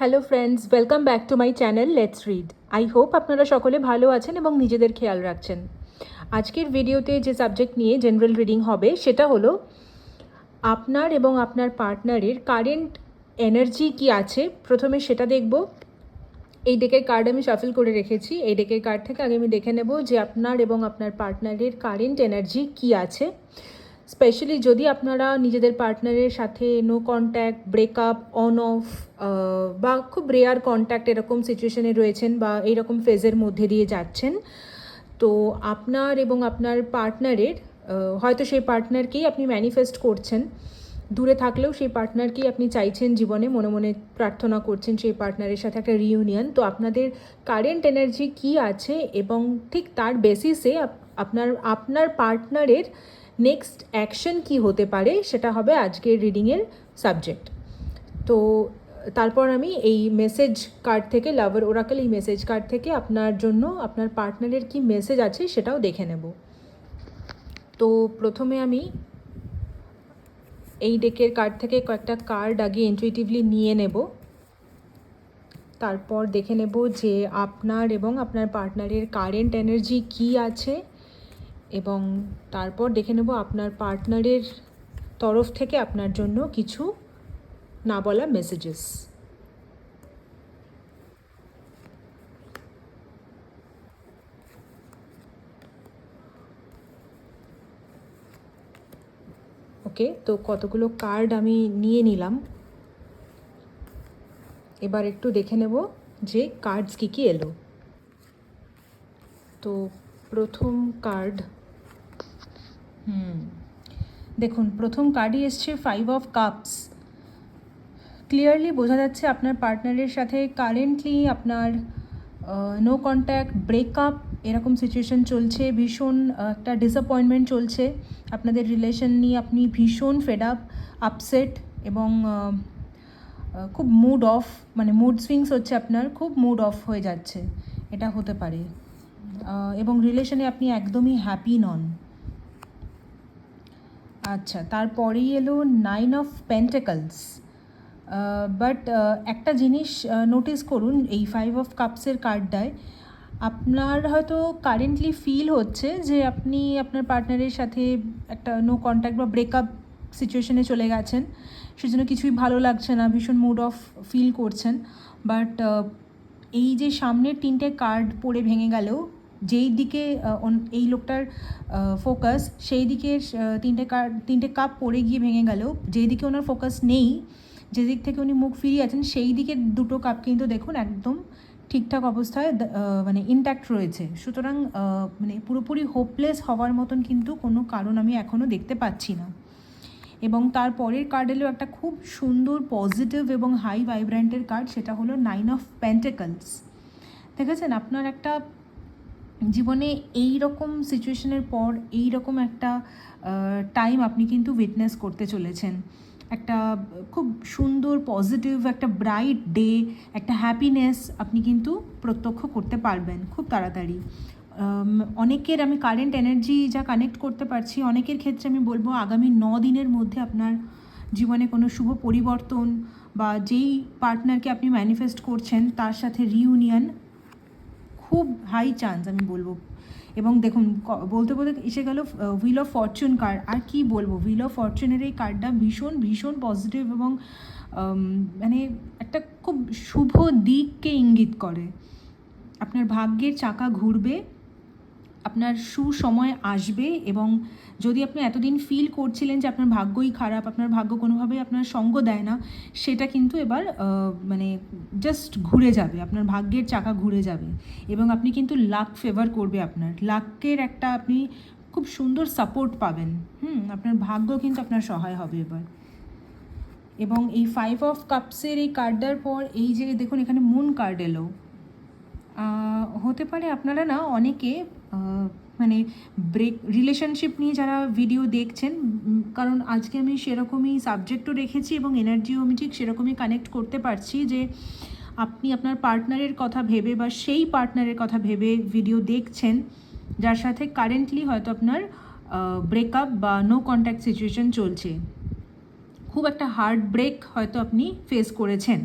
Hello friends welcome back to my channel let's read I hope আপনারা সকলে ভালো আছেন এবং নিজেদের খেয়াল রাখছেন। আজকের ভিডিওতে যে সাবজেক্ট নিয়ে জেনারেল রিডিং হবে, সেটা হলো আপনার এবং আপনার পার্টনারের কারেন্ট এনার্জি কি আছে? প্রথমে সেটা দেখব। এই ডেকের কার্ড আমি শাফল করে রেখেছি। এই ডেকের কার্ড থেকে আগে আমি দেখে নেব যে আপনার এবং আপনার পার্টনারের কারেন্ট এনার্জি কি আছে। স্পেশালি যদি আপনারা নিজেদের পার্টনারের সাথে no contact breakup on off বা খুব রেয়ার কন্ট্যাক্ট এরকম সিচুয়েশনে রয়েছেন বা এইরকম ফেজের মধ্যে দিয়ে যাচ্ছেন, তো আপনার এবং আপনার পার্টনারের হয়তো সেই পার্টনারকেই আপনি ম্যানিফেস্ট করছেন, দূরে থাকলেও সেই পার্টনারকেই আপনি চাইছেন জীবনে, মনে মনে প্রার্থনা করছেন সেই পার্টনারের সাথে একটা রিউনিয়ন তো আপনাদের কারেন্ট এনার্জি কি আছে এবং ঠিক তার বেসিসে আপনার আপনার পার্টনারের নেক্সট অ্যাকশন কি হতে পারে সেটা হবে আজকের রিডিংয়ের সাবজেক্ট তো, তারপর আমি এই মেসেজ কার্ড থেকে লাভার ওরাকেল এই মেসেজ কার্ড থেকে আপনার জন্য, আপনার পার্টনারের কি মেসেজ আছে সেটাও দেখে নেব। তো, প্রথমে আমি এই ডেকের কার্ড থেকে কয়েকটা কার্ড আগে ইনটুইটিভলি নিয়ে নেব। তারপর দেখে নেব যে আপনার এবং আপনার পার্টনারের কারেন্ট এনার্জি কি আছে। এবং তারপর দেখে নেব আপনার পার্টনারের তরফ থেকে আপনার জন্য কিছু না বলা মেসেজেস ওকে, তো কতগুলো কার্ড আমি নিয়ে নিলাম। এবার একটু দেখে নেব যে কার্ডস কী কী এলো। তো প্রথম কার্ড হুম। দেখুন, প্রথম কার্ডই এসছে ফাইভ অফ কাপস ক্লিয়ারলি বোঝা যাচ্ছে আপনার পার্টনারের সাথে কারেন্টলি আপনার নো কন্ট্যাক্ট ব্রেকআপ এরকম সিচুয়েশন চলছে, ভীষণ একটা ডিসঅ্যাপয়েন্টমেন্ট চলছে। আপনাদের রিলেশন নিয়ে আপনি ভীষণ ফেড আপ আপসেট এবং খুব মুড অফ মানে মুড সুইংস হচ্ছে আপনার, খুব মুড অফ হয়ে যাচ্ছে। এটা হতে পারে। এবং রিলেশনে আপনি একদমই হ্যাপি নন। আচ্ছা তারপরেই এলো নাইন অফ পেন্টেকলস বাট একটা জিনিস নোটিস করুন, এই ফাইভ অফ কাপসের কার্ডটায় আপনার হয়তো কারেন্টলি ফিল হচ্ছে যে আপনি আপনার পার্টনারের সাথে একটা নো কন্ট্যাক্ট বা ব্রেকআপ সিচুয়েশনে চলে গেছেন। সেজন্য কিছুই ভালো লাগছে না, ভীষণ মুড অফ ফিল করছেন। বাট এই যে সামনের তিনটে কার্ড পড়ে ভেঙে গেলেও যেই দিকে এই লোকটার ফোকাস সেই দিকে তিনটে কার্ড তিনটে কাপ পড়ে গিয়ে ভেঙে গেলেও যেই দিকে ওনার ফোকাস নেই যেদিক থেকে উনি মুখ ফিরিয়ে আছেন, সেই দিকের দুটো কাপ কিন্তু দেখুন একদম ঠিকঠাক অবস্থায় মানে ইনট্যাক্ট রয়েছে। সুতরাং মানে পুরোপুরি হোপলেস হওয়ার মতন কিন্তু কোনো কারণ আমি এখনও দেখতে পাচ্ছি না। এবং তার পরের কার্ড এলো একটা খুব সুন্দর পজিটিভ এবং হাই ভাইব্র্যান্টের কার্ড সেটা হলো নাইন অফ প্যান্টেকলস দেখেছেন? আপনার একটা জীবনে এই রকম সিচুয়েশনের পর এই রকম একটা টাইম আপনি কিন্তু উইটনেস করতে চলেছেন। একটা খুব সুন্দর পজিটিভ একটা ব্রাইট ডে একটা হ্যাপিনেস আপনি কিন্তু প্রত্যক্ষ করতে পারবেন খুব তাড়াতাড়ি। অনেকের আমি কারেন্ট এনার্জি যা কানেক্ট করতে পারছি, অনেকের ক্ষেত্রে আমি বলব আগামী ন দিনের মধ্যে আপনার জীবনে কোনো শুভ পরিবর্তন বা যেই পার্টনারকে আপনি ম্যানিফেস্ট করছেন, তার সাথে রিউনিয়ন খুব হাই চান্স আমি বলব। এবং দেখুন বলতে বলতে এসে গেল হুইল অফ ফরচুন কার্ড আর কি বলব হুইল অফ ফরচুনের এই কার্ডটা ভীষণ ভীষণ পজিটিভ এবং মানে একটা খুব শুভ দিককে ইঙ্গিত করে। আপনার ভাগ্যের চাকা ঘুরবে আপনার সুসময় আসবে এবং যদি আপনি এতদিন ফিল করছিলেন যে আপনার ভাগ্যই খারাপ, আপনার ভাগ্য কোনোভাবেই আপনার সঙ্গ দেয় না, সেটা কিন্তু এবার মানে জাস্ট ঘুরে যাবে, আপনার ভাগ্যের চাকা ঘুরে যাবে এবং আপনি কিন্তু লাক ফেভার করবে আপনার। লাকের একটা আপনি খুব সুন্দর সাপোর্ট পাবেন। হুম, আপনার ভাগ্য কিন্তু আপনার সহায় হবে এবার। এবং এই ফাইভ অফ কাপসের এই কার্ডটার পর, এই যে দেখুন এখানে মুন কার্ড এলো। হতে পারে আপনারা না অনেকে মানে ব্রেক রিলেশনশিপ নিয়ে যারা ভিডিও দেখছেন কারণ আজকে আমি সেরকমই সাবজেক্টও রেখেছি এবং এনার্জিও আমি ঠিক সেরকমই কানেক্ট করতে পারছি যে আপনি আপনার পার্টনারের কথা ভেবে বা সেই পার্টনারের কথা ভেবে ভিডিও দেখছেন, যার সাথে কারেন্টলি হয়তো আপনার ব্রেকআপ বা নো কন্ট্যাক্ট সিচুয়েশন চলছে। খুব একটা হার্ড ব্রেক হয়তো আপনি ফেস করেছেন।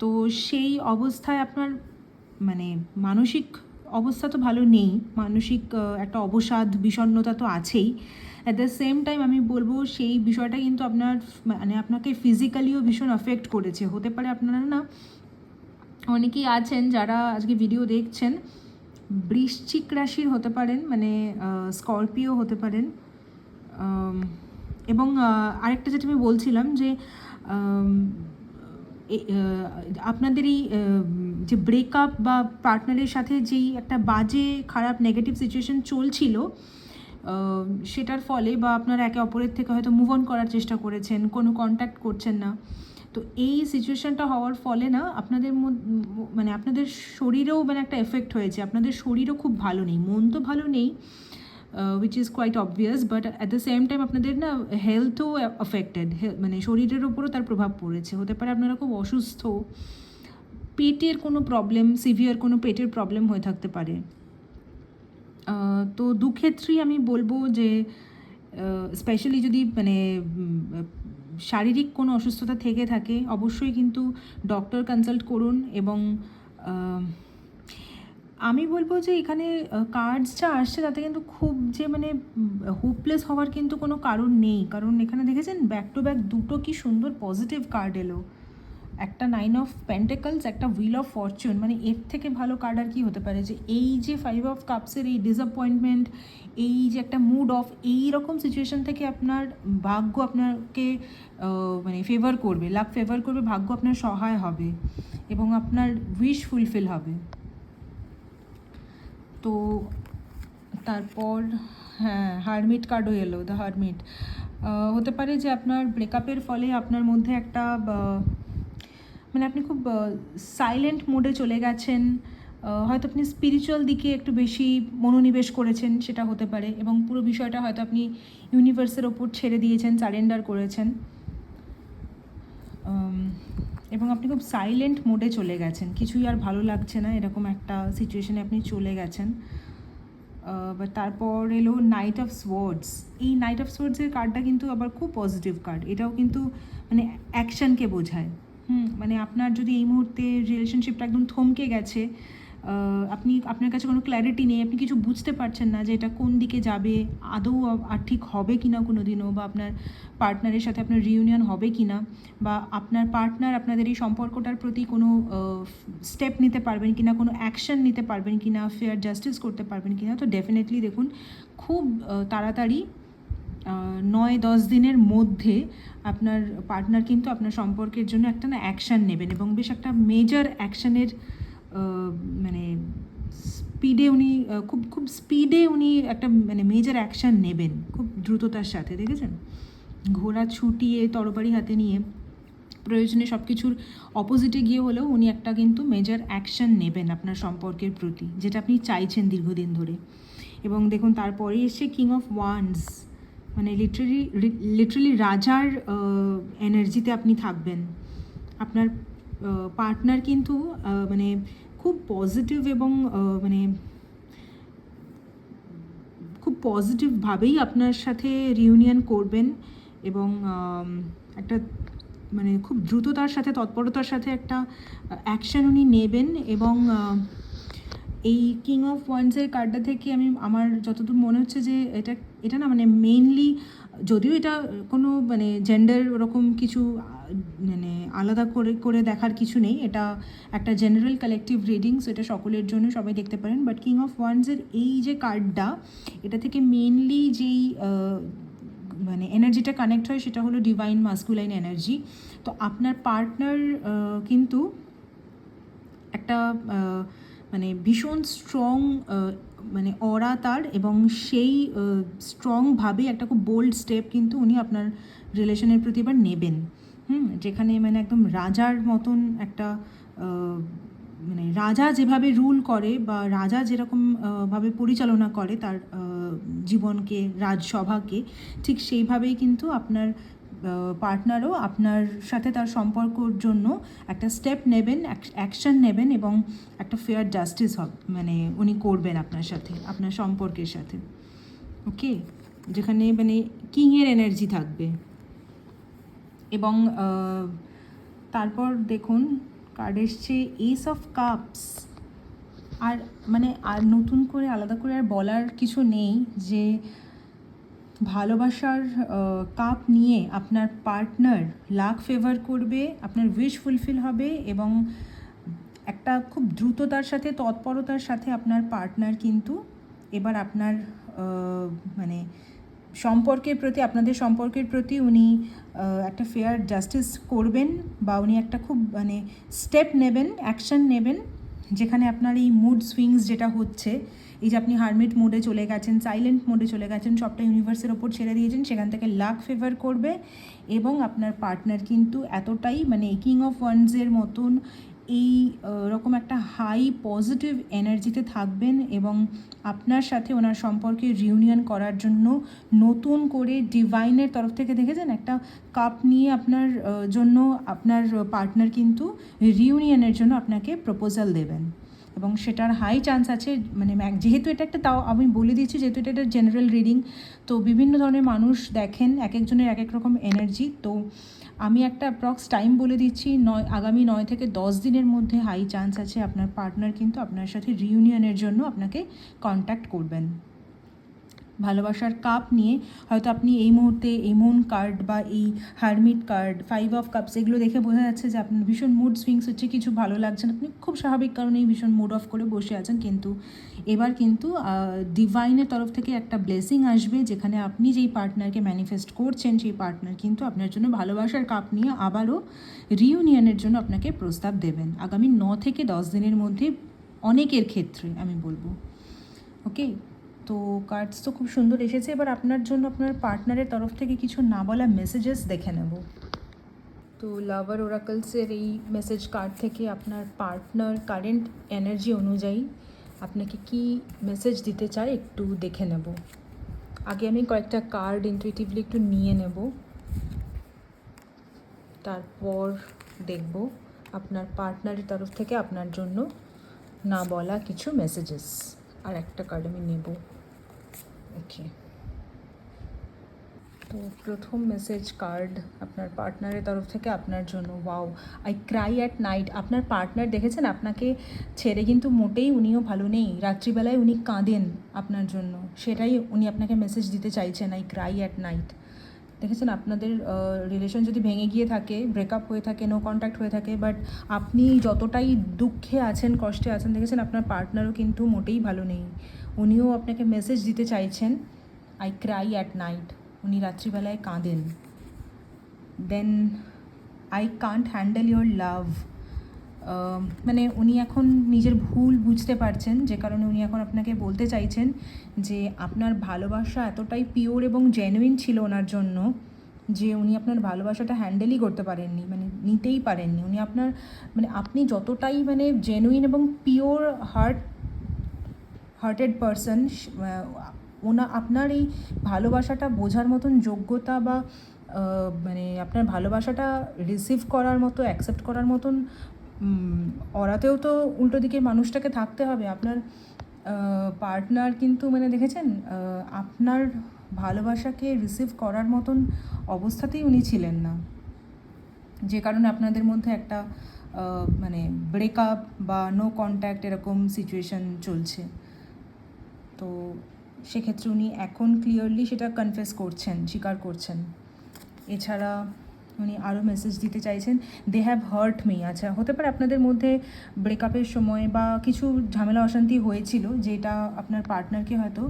তো সেই অবস্থায় আপনার মানে মানসিক অবস্থা তো ভালো নেই, মানসিক একটা অবসাদ, বিষণ্ণতা তো আছেই। অ্যাট দ্য সেম টাইম আমি বলব সেই বিষয়টা কিন্তু আপনার মানে আপনাকে ফিজিক্যালিও ভীষণ অ্যাফেক্ট করেছে। হতে পারে আপনারা না, অনেকেই আছেন যারা আজকে ভিডিও দেখছেন, বৃশ্চিক রাশির হতে পারেন মানে স্করপিও হতে পারেন। এবং আরেকটা যেটা আমি বলছিলাম যে আপনাদের এই যে ব্রেকআপ বা পার্টনারের সাথে যেই একটা বাজে, খারাপ নেগেটিভ সিচুয়েশন চলছিল সেটার ফলে বা আপনারা একে অপরের থেকে হয়তো মুভ অন করার চেষ্টা করেছেন, কোনো কন্ট্যাক্ট করছেন না। তো এই সিচুয়েশনটা হওয়ার ফলে না, আপনাদের মানে আপনাদের শরীরেও মানে একটা এফেক্ট হয়েছে। আপনাদের শরীরও খুব ভালো নেই, মন তো ভালো নেই which is quite obvious but at the same time আপনাদের না হেলথও অ্যাফেক্টেড মানে শরীরের ওপরও তার প্রভাব পড়েছে। হতে পারে আপনারা খুব অসুস্থ পেটের কোনো প্রবলেম সিভিয়ার কোনো পেটের প্রবলেম হয়ে থাকতে পারে। তো দুক্ষেত্রেই আমি বলব যে স্পেশালি যদি মানে শারীরিক কোনো অসুস্থতা থেকে থাকে, অবশ্যই কিন্তু ডক্টর কনসাল্ট করুন এবং আমি বলব যে এখানে কার্ডস যা আসছে তাতে কিন্তু খুব যে মানে হোপলেস হওয়ার কিন্তু কোনো কারণ নেই। কারণ এখানে দেখেছেন ব্যাক টু ব্যাক দুটো কি সুন্দর পজিটিভ কার্ড এলো। একটা নাইন অফ পেন্টেকলস একটা হুইল অফ ফরচুন মানে এর থেকে ভালো কার্ড আর কি হতে পারে? যে এই যে ফাইভ অফ কাপসের এই ডিসঅ্যাপয়েন্টমেন্ট এই যে একটা মুড অফ এই রকম সিচুয়েশন থেকে আপনার ভাগ্য আপনাকে মানে ফেভার করবে লাভ ফেভার করবে, ভাগ্য আপনার সহায় হবে এবং আপনার উইশ ফুলফিল হবে। তো তারপর হ্যাঁ হারমিট কার্ডও এলো দ্য হারমিট হতে পারে যে আপনার ব্রেকআপের ফলে আপনার মধ্যে একটা মানে আপনি খুব সাইলেন্ট মোডে চলে গেছেন হয়তো আপনি স্পিরিচুয়াল দিকে একটু বেশি মনোনিবেশ করেছেন, সেটা হতে পারে, এবং পুরো বিষয়টা হয়তো আপনি ইউনিভার্সের ওপর ছেড়ে দিয়েছেন সারেন্ডার করেছেন। এবং আপনি খুব সাইলেন্ট মোডে চলে গেছেন, কিছুই আর ভালো লাগছে না, এরকম একটা সিচুয়েশনে আপনি চলে গেছেন। বাট তারপর এলো নাইট অফ সোয়ার্ডস এই নাইট অফ সোয়ার্ডসের কার্ডটা কিন্তু আবার খুব পজিটিভ কার্ড এটাও কিন্তু মানে অ্যাকশনকে বোঝায়। হুম মানে আপনার যদি এই মুহূর্তে রিলেশনশিপটা একদম থমকে গেছে আপনি, আপনার কাছে কোনো ক্ল্যারিটি নেই, আপনি কিছু বুঝতে পারছেন না যে এটা কোন দিকে যাবে, আদৌ আর ঠিক হবে কি না কোনো দিনও বা আপনার পার্টনারের সাথে আপনার রিউনিয়ন হবে কি না বা আপনার পার্টনার আপনাদের এই সম্পর্কটার প্রতি কোনো স্টেপ নিতে পারবেন কি না কোনো অ্যাকশন নিতে পারবেন কি না ফেয়ার জাস্টিস করতে পারবেন কি না তো ডেফিনেটলি দেখুন, খুব তাড়াতাড়ি নয়, দশ দিনের মধ্যে আপনার পার্টনার কিন্তু আপনার সম্পর্কের জন্য একটা না অ্যাকশান নেবেন এবং বেশ একটা মেজর অ্যাকশানের মানে স্পিডে উনি খুব খুব স্পিডে উনি একটা মানে মেজর অ্যাকশান নেবেন খুব দ্রুততার সাথে, দেখেছেন? ঘোড়া ছুটিয়ে, তরবারি হাতে নিয়ে, প্রয়োজনে সব কিছুর অপোজিটে গিয়ে হলেও উনি একটা কিন্তু মেজর অ্যাকশন নেবেন আপনার সম্পর্কের প্রতি, যেটা আপনি চাইছেন দীর্ঘদিন ধরে। এবং দেখুন, তারপরে এসে কিং অফ ওয়ান্স মানে লিটারালি লিটারালি রাজার এনার্জিতে আপনি থাকবেন। আপনার পার্টনার কিন্তু মানে খুব পজিটিভ এবং মানে খুব পজিটিভভাবেই আপনার সাথে রিউনিয়ন করবেন এবং একটা মানে খুব দ্রুততার সাথে, তৎপরতার সাথে একটা অ্যাকশন উনি নেবেন এবং এই কিং অফ ওয়ান্সের কার্ডটা থেকে আমি, আমার যতদূর মনে হচ্ছে যে এটা এটা না মানে মেইনলি যদিও এটা কোনো মানে জেন্ডার ওরকম কিছু মানে আলাদা করে করে দেখার কিছু নেই, এটা একটা জেনারেল কালেকটিভ রিডিংস এটা সকলের জন্য সবাই দেখতে পারেন বাট কিং অফ ওয়ান্সের এই যে কার্ডটা এটা থেকে মেইনলি যেই মানে এনার্জিটা কানেক্ট হয় সেটা হলো ডিভাইন মাস্কুলাইন এনার্জি তো আপনার পার্টনার কিন্তু একটা মানে ভীষণ স্ট্রং মানে অরা তার এবং সেই স্ট্রংভাবে একটা খুব বোল্ড স্টেপ কিন্তু উনি আপনার রিলেশনের প্রতি এবার নেবেন। হুম, যেখানে মানে একদম রাজার মতন একটা মানে রাজা যেভাবে রুল করে বা রাজা যেরকম ভাবে পরিচালনা করে তার জীবনকে, রাজসভাকে, ঠিক সেইভাবেই কিন্তু আপনার পার্টনারও আপনার সাথে তার সম্পর্কর জন্য একটা স্টেপ নেবেন অ্যাকশন নেবেন এবং একটা ফেয়ার জাস্টিস হবে মানে উনি করবেন আপনার সাথে, আপনার সম্পর্কের সাথে। ওকে যেখানে মানে কিংয়ের এনার্জি থাকবে। এবং তারপর দেখুন কার্ড এসছে এস অফ কাপস আর মানে আর নতুন করে আলাদা করে আর বলার কিছু নেই যে ভালোবাসার কাপ নিয়ে আপনার পার্টনার লাক ফেভার করবে, আপনার উইশ ফুলফিল হবে এবং একটা খুব দ্রুততার সাথে, তৎপরতার সাথে আপনার পার্টনার কিন্তু এবার আপনার মানে সম্পর্কের প্রতি, আপনাদের সম্পর্কের প্রতি উনি একটা ফেয়ার জাস্টিস করবেন বা উনি একটা খুব মানে স্টেপ নেবেন অ্যাকশন নেবেন, যেখানে আপনার এই মুড সুইংস যেটা হচ্ছে এই যে আপনি হারমিট মোডে চলে গেছেন সাইলেন্ট মোডে চলে গেছেন, সবটা ইউনিভার্সের ওপর ছেড়ে দিয়েছেন, সেখান থেকে লাক ফেভার করবে এবং আপনার পার্টনার কিন্তু এতটাই মানে কিং অফ ওয়ান্সের মতন এই রকম একটা হাই পজিটিভ এনার্জিতে থাকবেন এবং আপনার সাথে ওনার সম্পর্কে রিউনিয়ন করার জন্য নতুন করে ডিভাইনের তরফ থেকে দেখেছেন? একটা কাপ নিয়ে আপনার জন্য আপনার পার্টনার কিন্তু রিউনিয়নের জন্য আপনাকে প্রপোজাল দেবেন। এবং সেটার হাই চান্স আছে মানে যেহেতু এটা একটা তাও আমি বলে দিচ্ছি যেহেতু এটা একটা জেনারেল রিডিং তো বিভিন্ন ধরনের মানুষ দেখেন এক একজনের এক এক রকম এনার্জি তো আমি একটা অ্যাপ্রক্স টাইম বলে দিচ্ছি, নয় আগামী নয় থেকে দশ দিনের মধ্যে হাই চান্স আছে আপনার পার্টনার কিন্তু আপনার সাথে রিউনিয়নের জন্য আপনাকে কন্ট্যাক্ট করবেন। ভালোবাসার কাপ নিয়ে হয়তো আপনি এই মুহূর্তে এমন কার্ড বা এই hermit card five of cups এগুলো দেখে বোঝা যাচ্ছে যে আপনার ভীষণ মুড সুইংস হচ্ছে, কিছু ভালো লাগছে না। আপনি খুব স্বাভাবিক কারণেই ভীষণ মুড অফ করে বসে আছেন, কিন্তু এবার কিন্তু ডিভাইনের তরফ থেকে একটা ব্লেসিং আসবে, যেখানে আপনি যেই পার্টনারকে ম্যানিফেস্ট করছেন, সেই পার্টনার কিন্তু আপনার জন্য ভালোবাসার কাপ নিয়ে আবারও রিউনিয়নের জন্য আপনাকে প্রস্তাব দেবেন। আগামী ন থেকে দশ দিনের মধ্যে অনেকের ক্ষেত্রে, আমি বলব। ওকে তো কার্ডস তো খুব সুন্দর এসেছে। এবার আপনার জন্য আপনার পার্টনারের তরফ থেকে কিছু না বলা মেসেজেস দেখে নেব। তো লাভার ওরাকলসের এই মেসেজ কার্ড থেকে আপনার পার্টনার কারেন্ট এনার্জি অনুযায়ী আপনাকে কি মেসেজ দিতে চায় একটু দেখে নেব। আগে আমি কয়েকটা কার্ড ইনটুইটিভলি একটু নিয়ে নেব। তারপর দেখব আপনার পার্টনারের তরফ থেকে আপনার জন্য না বলা কিছু মেসেজেস আর একটা কার্ড আমি নেব। ওকে তো প্রথম মেসেজ কার্ড আপনার পার্টনারের তরফ থেকে আপনার জন্য। Wow I cry at night আপনার পার্টনার দেখেছেন? আপনাকে ছেড়ে কিন্তু মোটেই উনিও ভালো নেই। রাত্রিবেলায় উনি কাঁদেন আপনার জন্য। সেটাই উনি আপনাকে মেসেজ দিতে চাইছেন আই ক্রাই অ্যাট নাইট দেখেছেন, আপনাদের রিলেশন যদি ভেঙে গিয়ে থাকে ব্রেকআপ হয়ে থাকে নো কন্ট্যাক্ট হয়ে থাকে বাট আপনি যতটাই দুঃখে আছেন, কষ্টে আছেন, দেখেছেন, আপনার পার্টনারও কিন্তু মোটেই ভালো নেই। উনিও আপনাকে মেসেজ দিতে চাইছেন আই ক্রাই অ্যাট নাইট উনি রাত্রিবেলায় কাঁদেন। Then I can't handle your love মানে উনি এখন নিজের ভুল বুঝতে পারছেন, যে কারণে উনি এখন আপনাকে বলতে চাইছেন যে আপনার ভালোবাসা এতটাই পিওর এবং জেনুইন ছিল ওনার জন্য যে উনি আপনার ভালোবাসাটা হ্যান্ডেলই করতে পারেননি মানে নিতেই পারেননি। উনি আপনার মানে আপনি যতটাই মানে জেনুইন এবং পিওর হার্ট হার্টেড পারসন ওনা, আপনার এই ভালোবাসাটা বোঝার মতন যোগ্যতা বা মানে আপনার ভালোবাসাটা রিসিভ করার মতো অ্যাকসেপ্ট করার মতন ওরাতেও তো উল্টো দিকে মানুষটাকে থাকতে হবে। আপনার পার্টনার কিন্তু মানে দেখেছেন আপনার ভালোবাসাকে রিসিভ করার মতন অবস্থাতেই উনি ছিলেন না। যে কারণে আপনাদের মধ্যে একটা মানে ব্রেকআপ বা নো কন্ট্যাক্ট এরকম সিচুয়েশন চলছে। তো সেক্ষেত্রে উনি এখন ক্লিয়ারলি সেটা কনফেস করছেন, স্বীকার করছেন। এছাড়া উনি আরও মেসেজ দিতে চাইছেন দে হ্যাভ হার্ট মি আচ্ছা হতে পারে আপনাদের মধ্যে ব্রেকআপের সময় বা কিছু ঝামেলা অশান্তি হয়েছিল যেটা আপনার পার্টনারকে হয়তো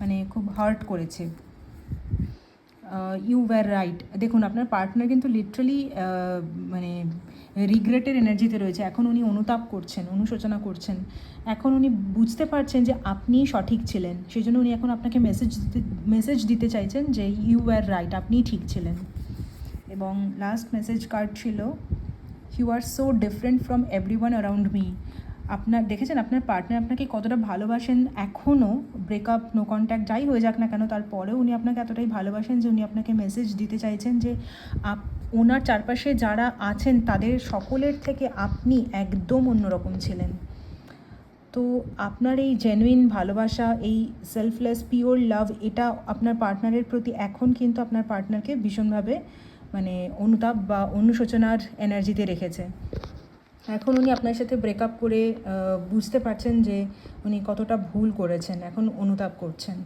মানে খুব হার্ট করেছে। ইউ ওয়্যার রাইট দেখুন, আপনার পার্টনার কিন্তু লিটারালি মানে রিগ্রেটের এনার্জিতে রয়েছে। এখন উনি অনুতাপ করছেন, অনুশোচনা করছেন। এখন উনি বুঝতে পারছেন যে আপনি সঠিক ছিলেন। সেই জন্য উনি এখন আপনাকে মেসেজ দিতে মেসেজ দিতে চাইছেন যে ইউ ওয়্যার রাইট আপনিই ঠিক ছিলেন। এবং লাস্ট মেসেজ কার্ড ছিল you are so different from everyone around me আপনার, দেখেছেন আপনার পার্টনার আপনাকে কতটা ভালোবাসেন? এখনও ব্রেকআপ নো কন্ট্যাক্ট যাই হয়ে যাক না কেন, তারপরেও উনি আপনাকে এতটাই ভালোবাসেন যে উনি আপনাকে মেসেজ দিতে চাইছেন যে, আপ ওনার চারপাশে যারা আছেন, তাদের সকলের থেকে আপনি একদম অন্যরকম ছিলেন। তো আপনার এই জেনুইন ভালোবাসা, এই সেলফলেস পিওর লাভ এটা আপনার পার্টনারের প্রতি এখন কিন্তু আপনার পার্টনারকে ভীষণভাবে মানে অনুতাপ বা অনুশোচনার এনার্জিতে রেখেছে। এখন উনি আপনার সাথে ব্রেকআপ করে বুঝতে পারছেন যে উনি কতটা ভুল করেছেন, এখন অনুতাপ করছেন।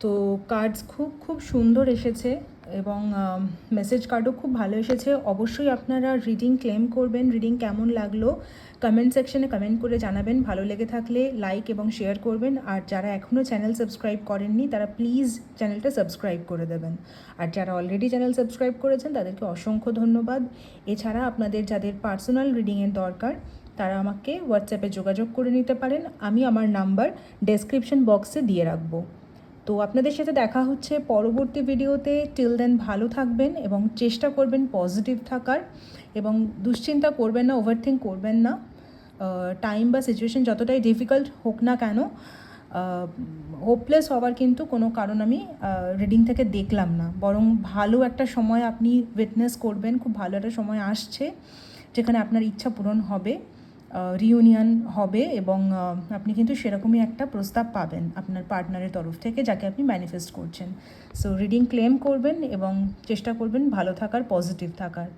তো কার্ডস খুব খুব সুন্দর এসেছে। এবং মেসেজ কার্ডও খুব ভালো এসেছে। অবশ্যই আপনারা রিডিং ক্লেম করবেন রিডিং কেমন লাগল কমেন্ট সেকশনে কমেন্ট করে জানাবেন। ভালো লেগে থাকলে লাইক এবং শেয়ার করবেন। আর যারা এখনও চ্যানেল সাবস্ক্রাইব করেননি, তারা প্লিজ চ্যানেলটা সাবস্ক্রাইব করে দেবেন। আর যারা অলরেডি চ্যানেল সাবস্ক্রাইব করেছেন, তাদেরকে অসংখ্য ধন্যবাদ। এছাড়া আপনাদের যাদের পার্সোনাল রিডিংয়ের দরকার, তারা আমাকে হোয়াটসঅ্যাপে যোগাযোগ করে নিতে পারেন। আমি আমার নাম্বার ডেসক্রিপশন বক্সে দিয়ে রাখব। তো আপনাদের সাথে দেখা হচ্ছে পরবর্তী ভিডিওতে। টিল দেন ভালো থাকবেন এবং চেষ্টা করবেন পজিটিভ থাকার এবং দুশ্চিন্তা করবেন না ওভারথিঙ্ক করবেন না। টাইম বা সিচুয়েশন যতটাই ডিফিকাল্ট হোক না কেন হোপলেস হওয়ার কিন্তু কোনো কারণ আমি রিডিং থেকে দেখলাম না। বরং ভালো একটা সময় আপনি উইটনেস করবেন, খুব ভালো একটা সময় আসছে, যেখানে আপনার ইচ্ছা পূরণ হবে। রিউনিয়ন হবে এবং আপনি কিন্তু সেরকমই একটা প্রস্তাব পাবেন আপনার পার্টনারের তরফ থেকে যাকে আপনি ম্যানিফেস্ট করছেন। সো রিডিং ক্লেম করবেন এবং চেষ্টা করবেন ভালো থাকার পজিটিভ থাকার।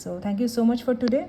So thank you so much for today